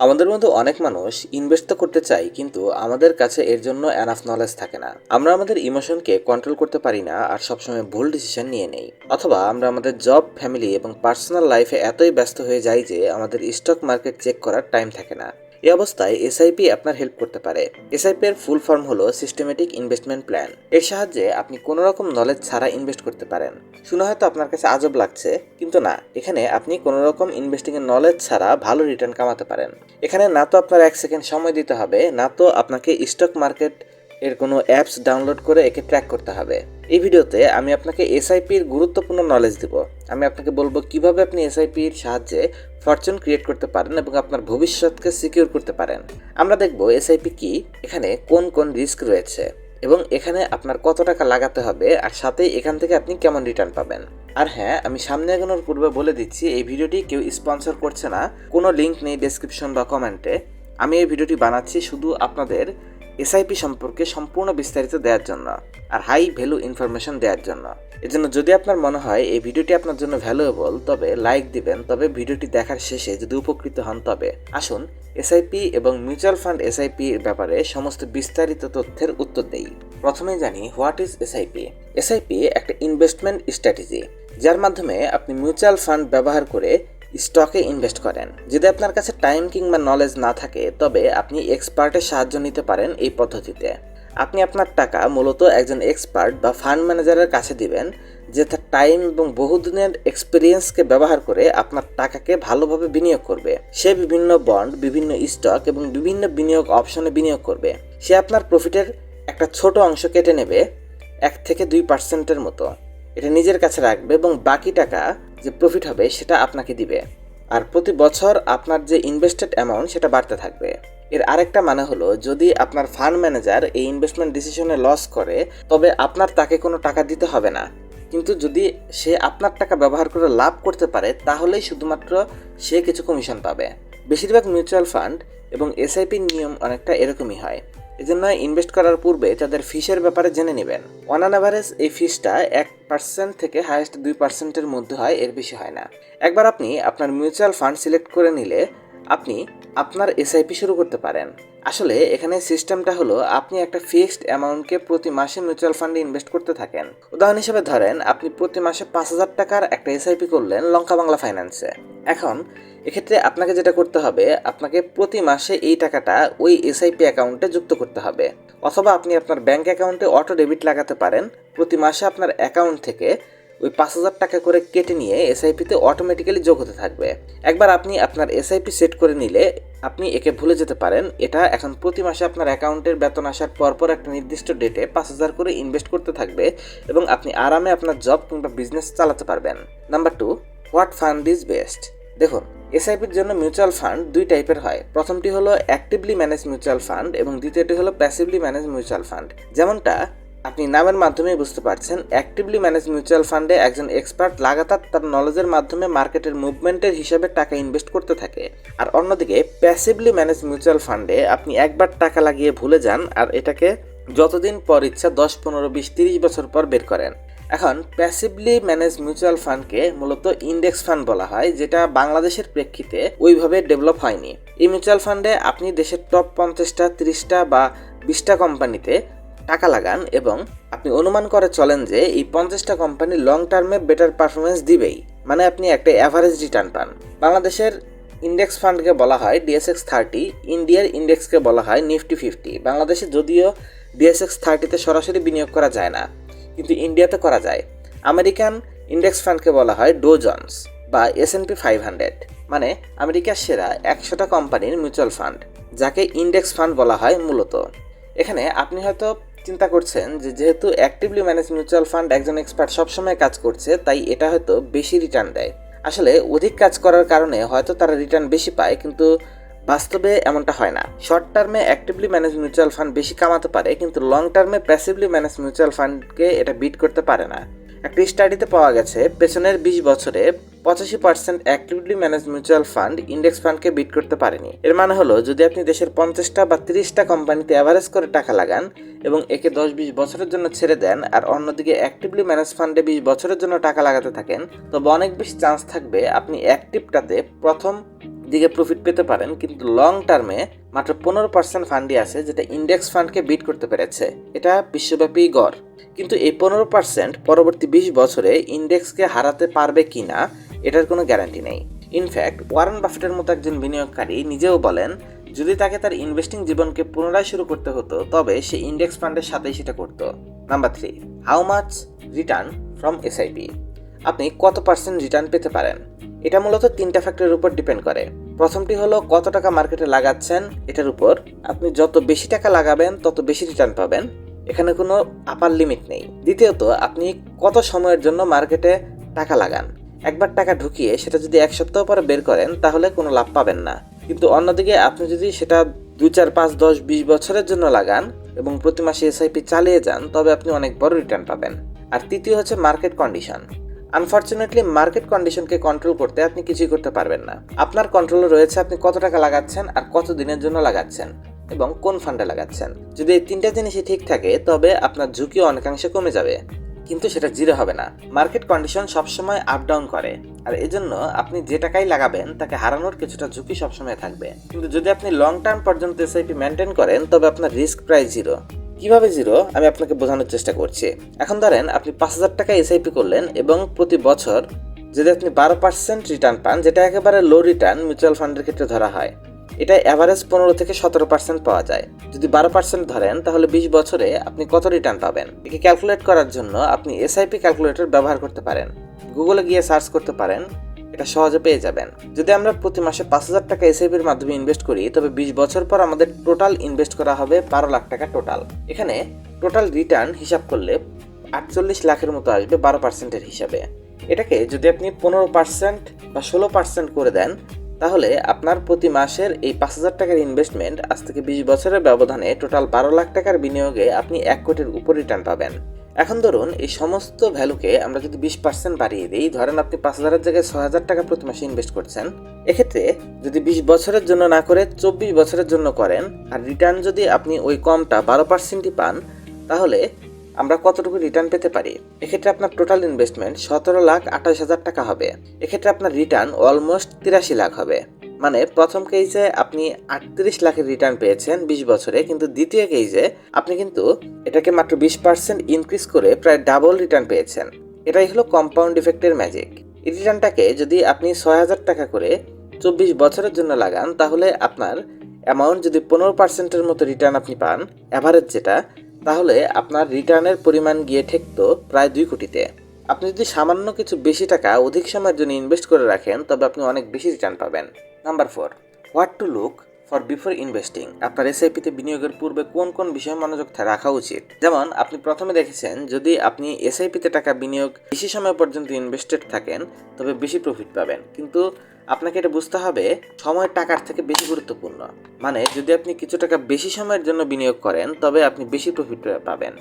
আমাদের মধ্যে অনেক মানুষ ইনভেস্ট তো করতে চাই কিন্তু আমাদের কাছে এর জন্য এনাফ নলেজ থাকে না। আমরা আমাদের ইমোশনকে কন্ট্রোল করতে পারি না আর সবসময় ভুল ডিসিশন নিয়ে নেই। অথবা আমরা আমাদের জব ফ্যামিলি এবং পার্সোনাল লাইফে এতই ব্যস্ত হয়ে যাই যে আমাদের স্টক মার্কেট চেক করার টাইম থাকে না। এই অবস্থায় এসআইপি আপনার হেল্প করতে পারে। এসআইপি এর ফুল ফর্ম হলো সিস্টেমেটিক ইনভেস্টমেন্ট প্ল্যান এর সাহায্যে আপনি কোনো রকম নলেজ ছাড়া ইনভেস্ট করতে পারেন। শুনে হয়তো আপনার কাছে আজব লাগছে, কিন্তু না, এখানে আপনি কোনো রকম ইনভেস্টিং এর নলেজ ছাড়া ভালো রিটার্ন কামাতে পারেন। এখানে না তো আপনার এক সেকেন্ড সময় দিতে হবে, না তো আপনাকে স্টক মার্কেট এর কোনো অ্যাপস ডাউনলোড করে একে ট্র্যাক করতে হবে। এই ভিডিওতে আমি আপনাকে এসআইপির গুরুত্বপূর্ণ নলেজ দিব। আমি আপনাকে বলব কীভাবে আপনি এসআইপির সাহায্যে ফরচুন ক্রিয়েট করতে পারেন এবং আপনার ভবিষ্যৎকে সিকিউর করতে পারেন। আমরা দেখব এসআইপি কি, এখানে কোন কোন রিস্ক রয়েছে এবং এখানে আপনার কত টাকা লাগাতে হবে আর সাথে এখান থেকে আপনি কেমন রিটার্ন পাবেন। আর হ্যাঁ আমি সামনে এগোনোর পূর্বে বলে দিচ্ছি, এই ভিডিওটি কেউ স্পন্সর করছে না। কোনো লিঙ্ক নেই ডেসক্রিপশন বা কমেন্টে আমি এই ভিডিওটি বানাচ্ছি শুধু আপনাদের এসআইপি সম্পর্কে সম্পূর্ণ বিস্তারিত দেওয়ার জন্য আর হাই ভ্যালু ইনফরমেশন দেওয়ার জন্য। এজন্য যদি আপনার মনে হয় এই ভিডিওটি আপনার জন্য ভ্যালুয়েবল তবে লাইক দিবেন, তবে ভিডিওটি দেখার শেষে যদি উপকৃত হন, তবে আসুন এসআইপি এবং মিউচুয়াল ফান্ড এসআইপি ব্যাপারে সমস্ত বিস্তারিত তথ্যের উত্তর দেই। প্রথমে জানি হোয়াট ইজ এসআইপি এসআইপি একটা ইনভেস্টমেন্ট স্ট্র্যাটেজি যার মাধ্যমে আপনি মিউচুয়াল ফান্ড ব্যবহার করে স্টকে ইনভেস্ট করেন। যদি আপনার কাছে টাইম কিংবা নলেজ না থাকে, তবে আপনি এক্সপার্টের সাহায্য নিতে পারেন এই পদ্ধতিতে। আপনি আপনার টাকা মূলত একজন এক্সপার্ট বা ফান্ড ম্যানেজারের কাছে দিবেন, যে তার টাইম এবং বহুদিনের এক্সপিরিয়েন্সকে ব্যবহার করে আপনার টাকাকে ভালোভাবে বিনিয়োগ করবে। সে বিভিন্ন বন্ড, বিভিন্ন স্টক এবং বিভিন্ন বিনিয়োগ অপশনে বিনিয়োগ করবে। সে আপনার প্রফিটের একটা ছোট অংশ কেটে নেবে, এক থেকে দুই পার্সেন্টের মতো। এটা নিজের কাছে রাখবে এবং বাকি টাকা যে প্রফিট হবে সেটা আপনাকে দিবে। আর প্রতি বছর আপনার যে ইনভেস্টেড অ্যামাউন্ট সেটা বাড়তে থাকবে। এর আরেকটা মানে হলো, যদি আপনার ফান্ড ম্যানেজার এই ইনভেস্টমেন্ট ডিসিশনে লস করে, তবে আপনার তাকে কোনো টাকা দিতে হবে না। কিন্তু যদি সে আপনার টাকা ব্যবহার করে লাভ করতে পারে, তাহলেই শুধুমাত্র সে কিছু কমিশন পাবে। বেশিরভাগ মিউচুয়াল ফান্ড এবং এসআইপির নিয়ম অনেকটা এরকমই হয়। এজন্য ইনভেস্ট করার পূর্বে তাদের ফিসের ব্যাপারে জেনে নেবেন। অন অ্যান অ্যাভারেজ এই ফিসটা এক পার্সেন্ট থেকে হায়েস্ট দুই পার্সেন্টের মধ্যে হয়, এর বেশি হয় না। একবার আপনি আপনার মিউচুয়াল ফান্ড সিলেক্ট করে নিলে আপনি আপনার এসআইপি শুরু করতে পারেন। আসলে এখানে সিস্টেমটা হলো আপনি একটা ফিক্সড অ্যামাউন্টকে প্রতি মাসে মিউচুয়াল ফান্ডে ইনভেস্ট করতে থাকেন। উদাহরণ হিসেবে ধরেন, আপনি প্রতি মাসে পাঁচ হাজার টাকার একটা এসআইপি করলেন লঙ্কা বাংলা ফাইন্যান্সে এখন, এক্ষেত্রে আপনাকে যেটা করতে হবে, আপনাকে প্রতি মাসে এই টাকাটা ওই এসআইপি অ্যাকাউন্টে যুক্ত করতে হবে। অথবা আপনি আপনার ব্যাংক অ্যাকাউন্টে অটো ডেবিট লাগাতে পারেন। প্রতি মাসে আপনার অ্যাকাউন্ট থেকে ওই পাঁচ হাজার টাকা করে কেটে নিয়ে এসআইপিতে অটোমেটিক্যালি যোগ হতে থাকবে। একবার আপনি আপনার এসআইপি সেট করে নিলে আপনি একে ভুলে যেতে পারেন। এটা এখন প্রতি মাসে আপনার অ্যাকাউন্টের বেতন আসার পরপর একটা নির্দিষ্ট ডেটে পাঁচ হাজার করে ইনভেস্ট করতে থাকবে এবং আপনি আরামে আপনার জব কিংবা বিজনেস চালাতে পারবেন। Number two what fund is best দেখুন এসআইপির জন্য মিউচুয়াল ফান্ড দুই টাইপের হয়। প্রথমটি হলো অ্যাক্টিভলি ম্যানেজ মিউচুয়াল ফান্ড এবং দ্বিতীয়টি হলো প্যাসিভলি ম্যানেজ মিউচুয়াল ফান্ড যেমনটা আপনি নামের মাধ্যমেই বুঝতে পারছেন। অ্যাক্টিভলি ম্যানেজ মিউচুয়াল ফান্ডে একজন এক্সপার্ট লাগাতার তার নলেজের মাধ্যমে মার্কেটের মুভমেন্টের হিসাবে টাকা ইনভেস্ট করতে থাকে। আর অন্যদিকে প্যাসিভলি ম্যানেজ মিউচুয়াল ফান্ডে আপনি একবার টাকা লাগিয়ে ভুলে যান আর এটাকে যতদিন পর ইচ্ছা দশ, পনেরো, বিশ, তিরিশ বছর পর বের করেন। এখন প্যাসিভলি ম্যানেজ মিউচুয়াল ফান্ডকে মূলত ইন্ডেক্স ফান্ড বলা হয়, যেটা বাংলাদেশের প্রেক্ষিতে ওইভাবে ডেভেলপ হয়নি। এই মিউচুয়াল ফান্ডে আপনি দেশের টপ পঞ্চাশটা, তিরিশটা বা বিশটা কোম্পানিতে টাকা লাগান এবং আপনি অনুমান করে চলেন যে এই পঞ্চাশটা কোম্পানি লং টার্মে বেটার পারফরমেন্স দিবেই। মানে আপনি একটা অ্যাভারেজ রিটার্ন পান। বাংলাদেশের ইন্ডেক্স ফান্ডকে বলা হয় ডিএসএক্স থার্টি ইন্ডিয়ার ইন্ডেক্সকে বলা হয় নিফটি ফিফটি বাংলাদেশে যদিও ডিএসএক্স থার্টিতে সরাসরি বিনিয়োগ করা যায় না, কিন্তু ইন্ডিয়াতে করা যায়। আমেরিকান ইন্ডেক্স ফান্ডকে বলা হয় ডো জন্স বা S and P five hundred মানে আমেরিকার সেরা একশোটা কোম্পানির মিউচুয়াল ফান্ড যাকে ইন্ডেক্স ফান্ড বলা হয় মূলত। এখানে আপনি হয়তো চিন্তা করছেন যে যেহেতু অ্যাক্টিভলি ম্যানেজ মিউচুয়াল ফান্ড একজন এক্সপার্ট সবসময় কাজ করছে, তাই এটা হয়তো বেশি রিটার্ন দেয়। আসলে অধিক কাজ করার কারণে হয়তো তারা রিটার্ন বেশি পায়, কিন্তু বাস্তবে এমনটা হয় না। শর্ট টার্মে অ্যাক্টিভলি ম্যানেজ মিউচুয়াল ফান্ড বেশি কামাতে পারে, কিন্তু লং টার্মে প্যাসিভলি ম্যানেজ মিউচুয়াল ফান্ডকে এটা বিট করতে পারে না। একটা স্টাডিতে পাওয়া গেছে, পেছনের বিশ বছরে পঁচাশি percent actively manage mutual fund index ফান্ডকে beat করতে পারেনি। এর মানে হলো, যদি আপনি দেশের পঞ্চাশটা বা তিরিশটা কোম্পানিতে অ্যাভারেজ করে টাকা লাগান এবং একে দশ বিশ বছরের জন্য ছেড়ে দেন আর অন্যদিকে অ্যাক্টিভলি ম্যানেজ ফান্ডে বিশ বছরের জন্য টাকা লাগাতে থাকেন, তবে অনেক বেশি চান্স থাকবে আপনি অ্যাক্টিভটাতে প্রথম দিকে প্রফিট পেতে পারেন, কিন্তু লং টার্মে মাত্র পনেরো পার্সেন্ট ফান্ডই আছে যেটা ইন্ডেক্স ফান্ডকে বিট করতে পেরেছে। এটা বিশ্বব্যাপী গড়। কিন্তু এই পনেরো পার্সেন্ট পরবর্তী বিশ বছরে ইন্ডেক্সকে হারাতে পারবে কি না এটার কোনো গ্যারান্টি নেই। ইনফ্যাক্ট ওয়ারেন বাফেটের মতো একজন বিনিয়োগকারী নিজেও বলেন, যদি তাকে তার ইনভেস্টিং জীবনকে পুনরায় শুরু করতে হতো, তবে সে ইন্ডেক্স ফান্ডের সাথেই সেটা করত। Number three how much return from SIP আপনি কত পার্সেন্ট রিটার্ন পেতে পারেন? এটা মূলত তিনটা ফ্যাক্টরের উপর ডিপেন্ড করে। প্রথমটি হলো কত টাকা মার্কেটে লাগাচ্ছেন, এটার উপর। আপনি যত বেশি টাকা লাগাবেন, তত বেশি রিটার্ন পাবেন। এখানে কোনো আপার লিমিট নেই। দ্বিতীয়ত, আপনি কত সময়ের জন্য মার্কেটে টাকা লাগান? একবার টাকা ঢুকিয়ে সেটা যদি এক সপ্তাহ পরে বের করেন, তাহলে কোনো লাভ পাবেন না। কিন্তু অন্যদিকে, আপনি যদি সেটা দু চার, পাঁচ, দশ, বিশ বছরের জন্য লাগান এবং প্রতি মাসে এসআইপি চালিয়ে যান, তবে আপনি অনেক বড় রিটার্ন পাবেন। আর তৃতীয় হচ্ছে মার্কেট কন্ডিশন আনফর্চুনেটলি মার্কেট কন্ডিশনকে কন্ট্রোল করতে আপনি কিছুই করতে পারবেন না। আপনার কন্ট্রোলে রয়েছে আপনি কত টাকা লাগাচ্ছেন আর কত দিনের জন্য লাগাচ্ছেন এবং কোন ফান্ডে লাগাচ্ছেন। যদি এই তিনটা জিনিসই ঠিক থাকে, তবে আপনার ঝুঁকি অনেকাংশে কমে যাবে। কিন্তু সেটা জিরো হবে না। মার্কেট কন্ডিশন সবসময় আপ ডাউন করে। আর এজন্য আপনি যে টাকাই লাগাবেন, তাকে হারানোর কিছুটা ঝুঁকি সবসময় থাকবে। কিন্তু যদি আপনি লং টার্ম পর্যন্ত এসআইপি মেনটেন করেন, তবে আপনার রিস্ক প্রায় জিরো কীভাবে জিরো, আমি আপনাকে বোঝানোর চেষ্টা করছি। এখন ধরেন, আপনি পাঁচ হাজার টাকা এসআইপি করলেন এবং প্রতি বছর যদি আপনি বারো পার্সেন্ট রিটার্ন পান, যেটা একেবারে লো রিটার্ন মিউচুয়াল ফান্ডের ক্ষেত্রে ধরা হয়, এটা অ্যাভারেজ পনেরো থেকে সতেরো পার্সেন্ট পাওয়া যায়। যদি বারো পার্সেন্ট ধরেন, তাহলে বিশ বছরে আপনি কত রিটার্ন পাবেন? একে ক্যালকুলেট করার জন্য আপনি এসআইপি ক্যালকুলেটর ব্যবহার করতে পারেন। গুগলে গিয়ে সার্চ করতে পারেন এটা সহজে পেয়ে যাবেন। যদি আমরা প্রতি মাসে পাঁচ হাজার টাকা এসআইপির মাধ্যমে ইনভেস্ট করি, তবে বিশ বছর পর আমাদের টোটাল ইনভেস্ট করা হবে বারো লাখ টাকা টোটাল এখানে টোটাল রিটার্ন হিসাব করলে আটচল্লিশ লাখের মতো আসবে বারো পার্সেন্টের হিসাবে। এটাকে যদি আপনি পনেরো পার্সেন্ট বা ষোলো পার্সেন্ট করে দেন, তাহলে আপনার প্রতি মাসের এই পাঁচ হাজার টাকার ইনভেস্টমেন্ট আজ থেকে বিশ বছরের ব্যবধানে টোটাল বারো লাখ টাকার বিনিয়োগে আপনি এক কোটির উপর রিটার্ন পাবেন। এখন ধরুন, এই সমস্ত ভ্যালুকে আমরা যদি বিশ পার্সেন্ট বাড়িয়ে দিই, ধরেন আপনি পাঁচ হাজারের জায়গায় ছয় হাজার টাকা প্রতি মাসে ইনভেস্ট করছেন। এক্ষেত্রে যদি বিশ বছরের জন্য না করে, চব্বিশ বছরের জন্য করেন, আর রিটার্ন যদি আপনি ওই কমটা বারো পার্সেন্টই পান, তাহলে আমরা কতটুকু রিটার্ন পেতে পারি? এক্ষেত্রে আপনার টোটাল ইনভেস্টমেন্ট সতেরো লাখ আঠাশ হাজার টাকা হবে। এক্ষেত্রে আপনার রিটার্ন অলমোস্ট তিরাশি লাখ হবে। মানে প্রথম কেজে আপনি আটত্রিশ লাখের রিটার্ন পেয়েছেন বিশ বছরে, কিন্তু দ্বিতীয় কেজে আপনি কিন্তু এটাকে মাত্র বিশ পার্সেন্ট ইনক্রিজ করে প্রায় ডাবল রিটার্ন পেয়েছেন। এটাই হলো কম্পাউন্ড ইফেক্টের ম্যাজিক এই রিটার্নটাকে যদি আপনি ছয় হাজার টাকা করে চব্বিশ বছরের জন্য লাগান, তাহলে আপনার অ্যামাউন্ট যদি পনেরো পার্সেন্টের মতো রিটার্ন আপনি পান অ্যাভারেজ যেটা, তাহলে আপনার রিটার্নের পরিমাণ গিয়ে ঠেকতো প্রায় দুই কোটিতে। আপনি যদি সামান্য কিছু বেশি টাকা অধিক সময়ের জন্য ইনভেস্ট করে রাখেন, তবে আপনি অনেক বেশি রিটার্ন পাবেন। Number four what to look for before investing আপনার এসআইপিতে বিনিয়োগের পূর্বে কোন কোন বিষয়ে মনোযোগ রাখা উচিত? যেমন, আপনি প্রথমে দেখেছেন, যদি আপনি এসআইপিতে টাকা বিনিয়োগ বেশি সময় পর্যন্ত ইনভেস্টেড থাকেন, তবে বেশি প্রফিট পাবেন। কিন্তু আপনাকে এটা বুঝতে হবে, সময় টাকার থেকে বেশি গুরুত্বপূর্ণ। মানে যদি আপনি কিছু টাকা বেশি সময়ের জন্য বিনিয়োগ করেন, তবে আপনি বেশি প্রফিট পাবেন।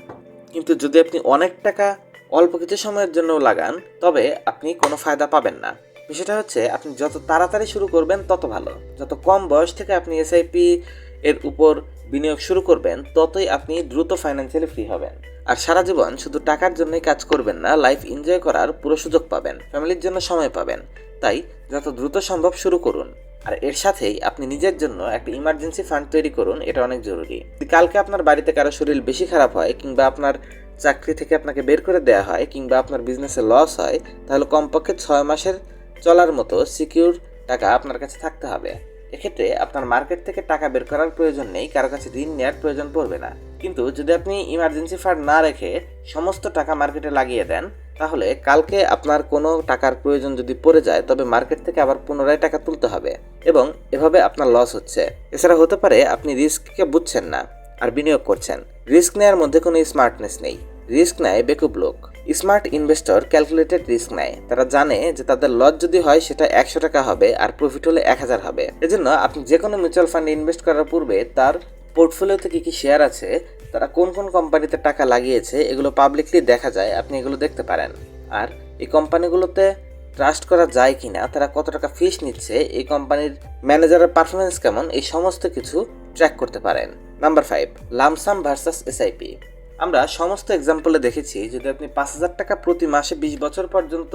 কিন্তু যদি আপনি অনেক টাকা অল্প কিছু সময়ের জন্য লাগান, তবে আপনি কোনো ফায়দা পাবেন না। বিষয়টা হচ্ছে আপনি যত তাড়াতাড়ি শুরু করবেন, তত ভালো। যত কম বয়স থেকে আপনি এসআইপি এর উপর বিনিয়োগ শুরু করবেন, ততই আপনি দ্রুত ফাইন্যান্সিয়ালি ফ্রি হবেন। আর সারা জীবন শুধু টাকার জন্যই কাজ করবেন না লাইফ এনজয় করার পুরো সুযোগ পাবেন ফ্যামিলির জন্য সময় পাবেন। তাই যত দ্রুত সম্ভব শুরু করুন। আর এর সাথেই আপনি নিজের জন্য একটা ইমার্জেন্সি ফান্ড তৈরি করুন, এটা অনেক জরুরি। কালকে আপনার বাড়িতে কারও শরীর বেশি খারাপ হয় কিংবা আপনার চাকরি থেকে আপনাকে বের করে দেওয়া হয় কিংবা আপনার বিজনেসে লস হয়, তাহলে কমপক্ষে ছয় মাসের চলার মতো সিকিউর টাকা আপনার কাছে থাকতে হবে। এক্ষেত্রে আপনার মার্কেট থেকে টাকা বের করার প্রয়োজন নেই, কারও কাছে ঋণ নেওয়ার প্রয়োজন পড়বে না। কিন্তু যদি আপনি ইমার্জেন্সি ফান্ড না রেখে সমস্ত টাকা মার্কেটে লাগিয়ে দেন, তাহলে কালকে আপনার কোনো টাকার প্রয়োজন যদি পড়ে যায়, তবে মার্কেট থেকে আবার পুনরায় টাকা তুলতে হবে এবং এভাবে আপনার লস হচ্ছে। এছাড়া হতে পারে আপনি রিস্ককে বুঝছেন না আর বিনিয়োগ করছেন। রিস্ক নেওয়ার মধ্যে কোনো স্মার্টনেস নেই। রিস্ক নেয় বেকুব লোক। স্মার্ট ইনভেস্টর ক্যালকুলেটেড রিস্ক নেয়। তারা জানে যে তাদের লস যদি হয়, সেটা একশো টাকা হবে আর প্রফিট হলে এক হাজার হবে। এজন্য আপনি যে কোনো মিউচুয়াল ফান্ডে ইনভেস্ট করার পূর্বে তার পোর্টফোলিওতে কী কী শেয়ার আছে, তারা কোন কোন কোম্পানিতে টাকা লাগিয়েছে, এগুলো পাবলিকলি দেখা যায়। আপনি এগুলো দেখতে পারেন। আর এই কোম্পানিগুলোতে ট্রাস্ট করা যায় কিনা, তারা কত টাকা ফিস নিচ্ছে, এই কোম্পানির ম্যানেজারের পারফরমেন্স কেমন, এই সমস্ত কিছু ট্র্যাক করতে পারেন। Number five, lump sum versus SIP. আমরা সমস্ত এক্সাম্পলে দেখেছি যদি আপনি পাঁচ হাজার টাকা প্রতি মাসে বিশ বছর পর্যন্ত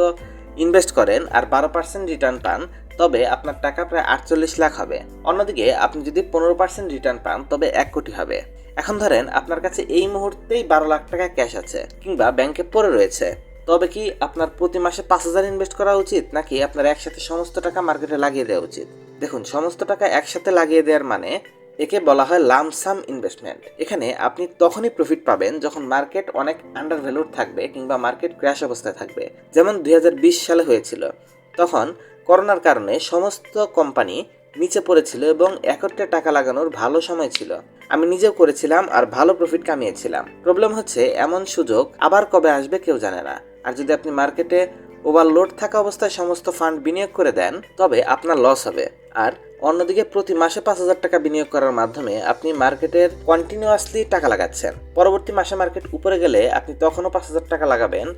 ইনভেস্ট করেন আর বারো পার্সেন্ট রিটার্ন পান, তবে আপনার টাকা প্রায় আটচল্লিশ লাখ হবে। অন্যদিকে আপনি যদি পনেরো পার্সেন্ট রিটার্ন পান, তবে এক কোটি হবে। এখন ধরেন আপনার কাছে এই মুহূর্তেই বারো লাখ টাকা ক্যাশ আছে কিংবা ব্যাংকে পড়ে রয়েছে। তবে কি আপনার প্রতি মাসে পাঁচ হাজার ইনভেস্ট করা উচিত, নাকি আপনার একসাথে সমস্ত টাকা মার্কেটে লাগিয়ে দেওয়া উচিত? দেখুন, সমস্ত টাকা একসাথে লাগিয়ে দেওয়ার মানে একে বলা হয় লামসাম ইনভেস্টমেন্ট এখানে আপনি তখনই প্রফিট পাবেন যখন মার্কেট অনেক আন্ডার ভ্যালুড থাকবে কিংবা মার্কেট ক্র্যাশ অবস্থায় থাকবে। যেমন দু হাজার বিশ সালে হয়েছিল। তখন করোনার কারণে সমস্ত কোম্পানি নিচে পড়েছিল এবং একত্রে টাকা লাগানোর ভালো সময় ছিল। আমি নিজেও করেছিলাম আর ভালো প্রফিট কামিয়েছিলাম। প্রবলেম হচ্ছে এমন সুযোগ আবার কবে আসবে কেউ জানে না। আর যদি আপনি মার্কেটে ওভারলোড থাকা অবস্থায় সমস্ত ফান্ড বিনিয়োগ করে দেন, তবে আপনার লস হবে। আর অন্যদিকে প্রতি মাসে পাঁচ হাজার টাকা বিনিয়োগ করার মাধ্যমে আপনি মার্কেটের কন্টিনিউয়াসলি টাকা লাগাচ্ছেন। পরবর্তী মাসে মার্কেট উপরে গেলে আপনি তখনও পাঁচ হাজার টাকা লাগাবেন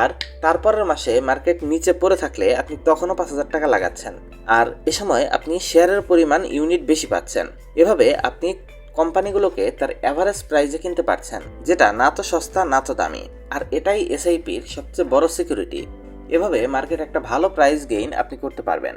আর তারপরের মাসে মার্কেট নিচে পড়ে থাকলে আপনি তখনও পাঁচ হাজার টাকা লাগাচ্ছেন। আর এ সময় আপনি শেয়ারের পরিমাণ ইউনিট বেশি পাচ্ছেন। এভাবে আপনি কোম্পানিগুলোকে তার অ্যাভারেজ প্রাইসে কিনতে পারছেন, যেটা না তো সস্তা, না তো দামি। আর এটাই এসআইপির সবচেয়ে বড় সিকিউরিটি এভাবে মার্কেট একটা ভালো প্রাইস গেইন আপনি করতে পারবেন।